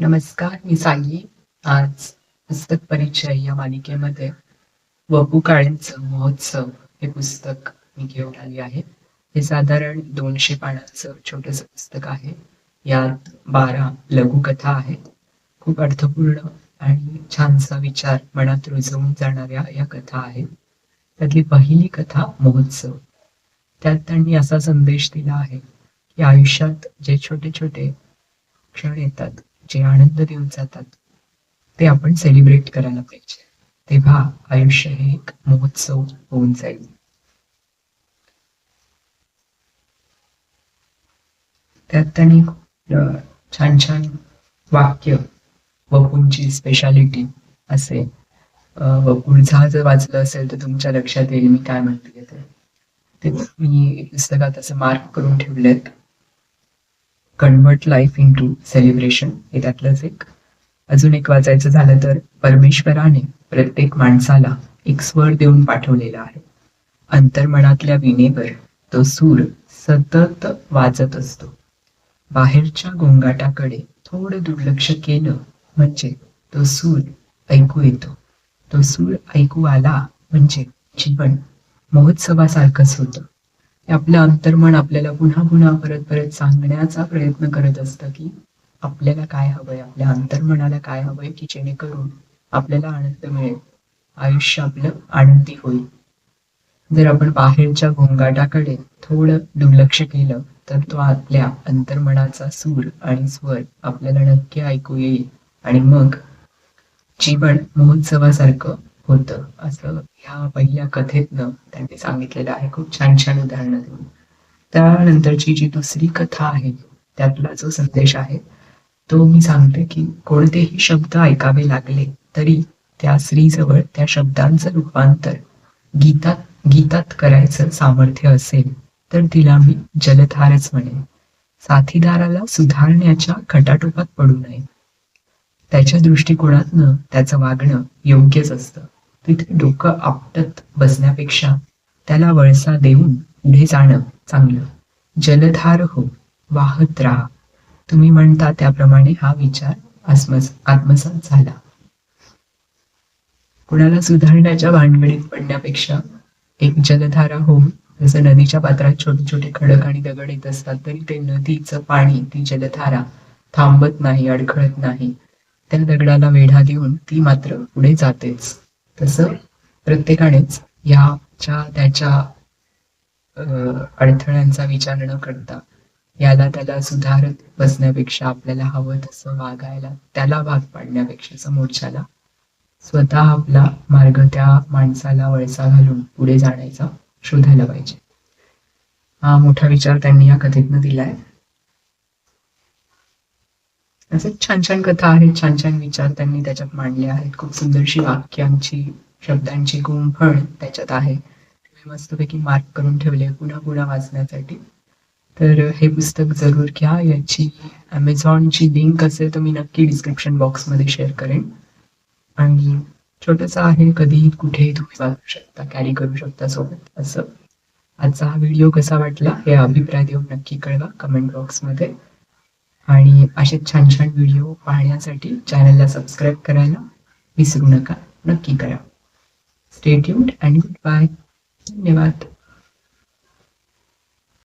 नमस्कार मी सायली आज पुस्तक परिचय या मालिकेमध्ये वपू काळेंचं महोत्सव हे पुस्तक मी घेऊन आली आहे. हे साधारण दोनशे पानांचं छोटस पुस्तक आहे. यात बारा लघुकथा आहेत. खूप अर्थपूर्ण आणि छानसा विचार मनात रुजवून जाणाऱ्या या कथा आहेत. त्यातली पहिली कथा महोत्सव. त्यात त्यांनी असा संदेश दिला आहे की आयुष्यात जे छोटे छोटे क्षण येतात जे आनंद देऊन जातात ते आपण सेलिब्रेट करायला पाहिजे. तेव्हा आयुष्य हे एक महोत्सव होऊन जाईल. त्यात त्यांनी छान छान वाक्य वपूंची स्पेशालिटी असे वपूंचा जर वाचलं असेल तर तुमच्या लक्षात येईल मी काय म्हणते ते. ते मी पुस्तकात असं मार्क करून ठेवलेत. Convert life into celebration. हे त्यातलंच एक. अजून एक वाचायचं झालं तर परमेश्वराने प्रत्येक माणसाला एक स्वर देऊन पाठवलेला आहे. अंतर्मनातल्या विणेवर तो सूर सतत वाजत असतो. बाहेरच्या गोंगाटाकडे थोडं दुर्लक्ष केलं म्हणजे तो सूर ऐकू येतो. तो सूर ऐकू आला म्हणजे जीवन महोत्सवासारखंच होतं. हे आपलं अंतर्मन आपल्याला पुन्हा पुन्हा परत परत सांगण्याचा प्रयत्न करत असतं की आपल्याला काय हवंय आपल्या अंतर्मनाला काय हवंय की जेणेकरून आपल्याला आनंद मिळेल आयुष्य आपलं आनंदी होईल. जर आपण बाहेरच्या गोंगाटाकडे थोडं दुर्लक्ष केलं तर तो आपल्या अंतर्मनाचा सूर आणि स्वर आपल्याला नक्की ऐकू येईल आणि मग जीवन महोत्सवासारखं होतं. असं ह्या पहिल्या कथेतनं त्यांनी सांगितलेलं आहे. खूप छान छान उदाहरणं देऊन. त्यानंतरची जी दुसरी कथा आहे त्यातला जो संदेश आहे तो मी सांगते की कोणतेही शब्द ऐकावे लागले तरी त्या स्त्रीजवळ त्या शब्दांचं रूपांतर गीतात गीतात करायचं सामर्थ्य असेल तर तिला मी जलधारच म्हणेन. साथीदाराला सुधारण्याच्या खटाटोपात पडू नये. त्याच्या दृष्टिकोनातनं त्याचं वागणं योग्यच असतं. तिथे डोकं आपटत बसण्यापेक्षा त्याला वळसा देऊन पुढे जाणं चांगलं. जलधार हो वाहत राहा. तुम्ही म्हणता त्याप्रमाणे हा विचार आत्मस आत्मसात झाला. कुणाला सुधारण्याच्या भानगडीत पडण्यापेक्षा एक जलधारा होऊन जसं नदीच्या पात्रात छोटे छोटे खडक आणि दगड येत असतात तरी ते नदीचं पाणी ती जलधारा थांबत नाही अडखळत नाही. त्या दगडाला वेढा देऊन ती मात्र पुढे जातेच. तसं प्रत्येकानेच ह्याच्या त्याच्या अं, अडथळ्यांचा विचार न करता याला त्याला सुधारत बसण्यापेक्षा आपल्याला हवं तसं वागायला त्याला भाग पाडण्यापेक्षा समोरच्याला स्वतः आपला मार्ग त्या माणसाला वळसा घालून पुढे जाण्याचा शोधायला पाहिजे. हा मोठा विचार त्यांनी या कथेतनं दिलाय. असे छान छान कथा आहेत छान छान विचार त्यांनी त्याच्यात मांडले आहेत. खूप सुंदरशी वाक्यांची शब्दांची गुंफण त्याच्यात आहे. मस्तपैकी मार्क करून ठेवले पुन्हा पुन्हा वाचण्यासाठी. तर हे पुस्तक जरूर घ्या. याची अमेझॉनची लिंक असेल तर मी नक्की डिस्क्रिप्शन बॉक्समध्ये शेअर करेन. आणि छोटंसं आहे कधीही कुठेही तुम्ही वाचू शकता कॅरी करू शकता सोबत. असं. आजचा हा व्हिडिओ कसा वाटला हे अभिप्राय देऊन नक्की कळवा. कमेंट बॉक्समध्ये आणि असे छान छान व्हिडिओ पाहण्यासाठी चॅनलला सबस्क्राईब करायला विसरू नका. नक्की करा. स्टेट्यूट अँड गुड बाय धन्यवाद.